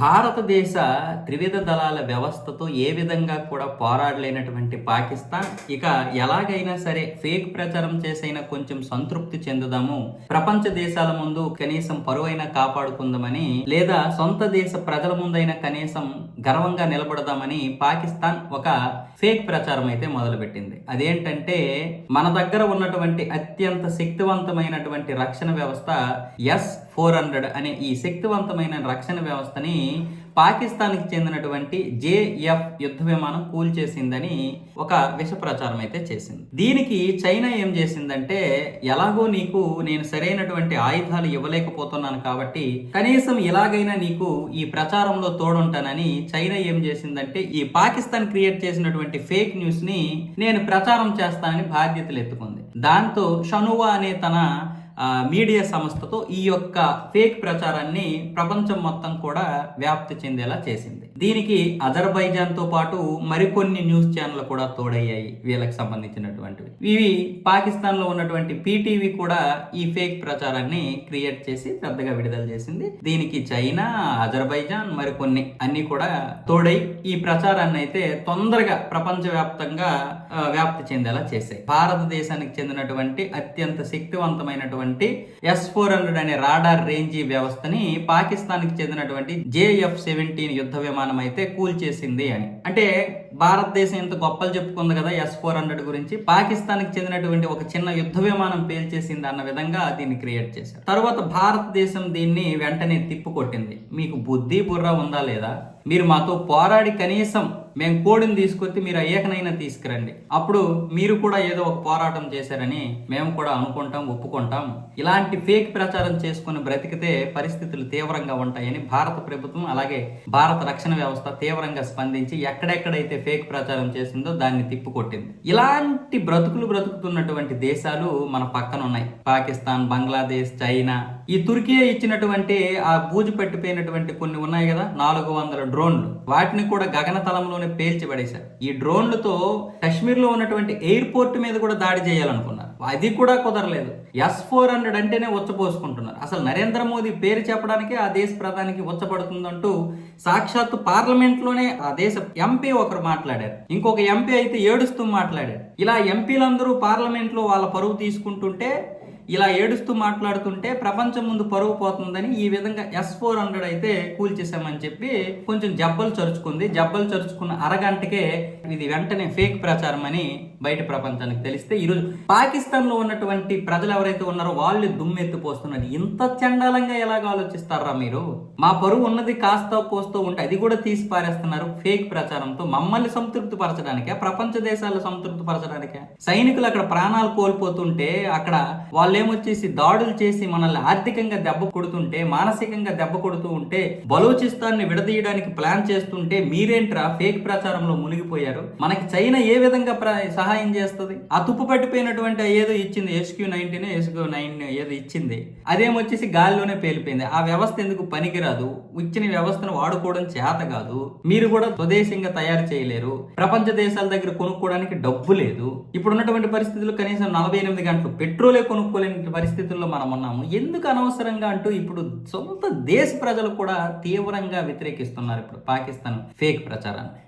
భారతదేశ త్రివిధ దళాల వ్యవస్థతో ఏ విధంగా కూడా పోరాడలేనటువంటి పాకిస్తాన్ ఇక ఎలాగైనా సరే ఫేక్ ప్రచారం చేసైనా కొంచెం సంతృప్తి చెందుదాము. ప్రపంచ దేశాల ముందు కనీసం పరువైనా కాపాడుకుందామని లేదా సొంత దేశ ప్రజల ముందైనా కనీసం గర్వంగా నిలబడదామని పాకిస్తాన్ ఒక ఫేక్ ప్రచారం అయితే మొదలుపెట్టింది. అదేంటంటే మన దగ్గర ఉన్నటువంటి అత్యంత శక్తివంతమైనటువంటి రక్షణ వ్యవస్థ ఎస్ ఫోర్ హండ్రెడ్ అనే ఈ శక్తివంతమైన రక్షణ వ్యవస్థని పాకిస్తాన్కి చెందినటువంటి జేఎఫ్ యుద్ధ విమానం కూల్చేసిందని ఒక విష ప్రచారం అయితే చేసింది. దీనికి చైనా ఏం చేసిందంటే ఎలాగో నీకు నేను సరైనటువంటి ఆయుధాలు ఇవ్వలేకపోతున్నాను కాబట్టి కనీసం ఎలాగైనా నీకు ఈ ప్రచారంలో తోడుంటానని చైనా ఏం చేసిందంటే ఈ పాకిస్తాన్ క్రియేట్ చేసినటువంటి ఫేక్ న్యూస్ని నేను ప్రచారం చేస్తానని బాధ్యతలు ఎత్తుకుంది. దాంతో షనువా అనే తన మీడియా సంస్థతో ఈ యొక్క ఫేక్ ప్రచారాన్ని ప్రపంచం మొత్తం కూడా వ్యాప్తి చెందేలా చేసింది. దీనికి అజర్బైజాన్తో పాటు మరికొన్ని న్యూస్ ఛానల్ కూడా తోడయ్యాయి వీళ్ళకి సంబంధించినటువంటివి. ఇవి పాకిస్తాన్లో ఉన్నటువంటి పీటీవీ కూడా ఈ ఫేక్ ప్రచారాన్ని క్రియేట్ చేసి పెద్దగా విడుదల చేసింది. దీనికి చైనా అజర్బైజాన్ మరికొన్ని అన్ని కూడా తోడై ఈ ప్రచారాన్ని అయితే తొందరగా ప్రపంచవ్యాప్తంగా వ్యాప్తి చెందేలా చేశాయి. భారతదేశానికి చెందినటువంటి అత్యంత శక్తివంతమైనటువంటి ఎస్ ఫోర్ హండ్రెడ్ అనే రాడార్ రేంజీ వ్యవస్థని పాకిస్తాన్కి చెందినటువంటి జేఎఫ్ సెవెంటీన్ యుద్ధ విమానం అయితే కూల్చేసింది అని. అంటే భారతదేశం ఇంత గొప్పలు చెప్పుకుంది కదా ఎస్ ఫోర్ హండ్రెడ్ గురించి. పాకిస్తాన్కి చెందినటువంటి ఒక చిన్న యుద్ధ విమానం పేల్చేసింది అన్న విధంగా దీన్ని క్రియేట్ చేశారు. తర్వాత భారతదేశం దీన్ని వెంటనే తిప్పుకొట్టింది మీకు బుద్ధి బుర్ర ఉందా లేదా? మీరు మాతో పోరాడి కనీసం మేము కోడిని తీసుకొచ్చి మీరు ఏకనైనా తీసుకురండి. అప్పుడు మీరు కూడా ఏదో ఒక పోరాటం చేశారని మేము కూడా అనుకుంటాం ఒప్పుకుంటాం. ఇలాంటి ఫేక్ ప్రచారం చేసుకుని బ్రతికితే పరిస్థితులు తీవ్రంగా ఉంటాయని భారత ప్రభుత్వం అలాగే భారత రక్షణ వ్యవస్థ తీవ్రంగా స్పందించి ఎక్కడెక్కడైతే ఫేక్ ప్రచారం చేసిందో దాన్ని తిప్పుకొట్టింది. ఇలాంటి బ్రతుకులు బ్రతుకుతున్నటువంటి దేశాలు మన పక్కన ఉన్నాయి పాకిస్తాన్ బంగ్లాదేశ్ చైనా. ఈ తుర్కీ ఇచ్చినటువంటి ఆ బూజు పట్టిపోయినటువంటి కొన్ని ఉన్నాయి కదా నాలుగు వందల డ్రోన్లు. వాటిని కూడా గగనతలంలోనే పేల్చి పడేశారు ఈ డ్రోన్లతో కశ్మీర్లో ఉన్నటువంటి ఎయిర్పోర్ట్ మీద కూడా దాడి చేయాలనుకున్నారు. అది కూడా కుదరలేదు. ఎస్ ఫోర్ హండ్రెడ్ అంటేనే ఉచ్చపోసుకుంటున్నారు. అసలు నరేంద్ర మోదీ పేరు చెప్పడానికి ఆ దేశ ప్రధానికి ఉచ్చపడుతుందంటూ సాక్షాత్తు పార్లమెంట్లోనే ఆ దేశ ఎంపీ ఒకరు మాట్లాడారు. ఇంకొక ఎంపీ అయితే ఏడుస్తూ మాట్లాడారు. ఇలా ఎంపీలందరూ పార్లమెంట్లో వాళ్ళ పరువు తీసుకుంటుంటే ఇలా ఏడుస్తూ మాట్లాడుతుంటే ప్రపంచం ముందు పరువు పోతుందని ఈ విధంగా ఎస్ ఫోర్ హండ్రెడ్ అయితే కూల్చేసామని చెప్పి కొంచెం జబ్బలు చరుచుకుంది. జబ్బలు చరుచుకున్న అరగంటకే ఇది వెంటనే ఫేక్ ప్రచారం అని బయట ప్రపంచానికి తెలిస్తే ఈరోజు పాకిస్తాన్లో ఉన్నటువంటి ప్రజలు ఎవరైతే ఉన్నారో వాళ్ళు దుమ్మెత్తిపోస్తున్నారు ఇంత చండాలంగా ఎలాగ ఆలోచిస్తారా మీరు? మా పరువు ఉన్నది కాస్త పోస్తూ ఉంటే అది కూడా తీసి పారేస్తున్నారు ఫేక్ ప్రచారంతో. మమ్మల్ని సంతృప్తి పరచడానికే ప్రపంచ దేశాలు సంతృప్తి పరచడానికే సైనికులు అక్కడ ప్రాణాలు కోల్పోతుంటే అక్కడ వాళ్ళేమొచ్చేసి దాడులు చేసి మనల్ని ఆర్థికంగా దెబ్బ కొడుతుంటే మానసికంగా దెబ్బ కొడుతూ ఉంటే బలూచిస్తాన్ని విడదీయడానికి ప్లాన్ చేస్తుంటే మీరేంట్రా ఫేక్ ప్రచారంలో మునిగిపోయారు? మనకి చైనా ఏ విధంగా ప్ర- సహాయం చేస్తుంది. ఆ తుప్పు పట్టిపోయినటువంటి ఏదో ఇచ్చింది ఎస్క్యూ నైన్టీన్ ఎస్క్యూ నైన్ ఏదో ఇచ్చింది. అదేమొచ్చేసి గాలిలోనే పేలిపోయింది. ఆ వ్యవస్థ ఎందుకు పనికిరాదు? ఇచ్చిన వ్యవస్థను వాడుకోవడం చేత కాదు. మీరు కూడా స్వదేశంగా తయారు చేయలేరు. ప్రపంచ దేశాల దగ్గర కొనుక్కోవడానికి డబ్బు లేదు. ఇప్పుడు ఉన్నటువంటి పరిస్థితుల్లో కనీసం నలభై ఎనిమిది గంటలు పెట్రోలే కొనుక్కోలేని పరిస్థితుల్లో మనం ఉన్నాము. ఎందుకు అనవసరంగా అంటూ ఇప్పుడు సొంత దేశ ప్రజలు కూడా తీవ్రంగా వ్యతిరేకిస్తున్నారు ఇప్పుడు పాకిస్తాన్ ఫేక్ ప్రచారాన్ని.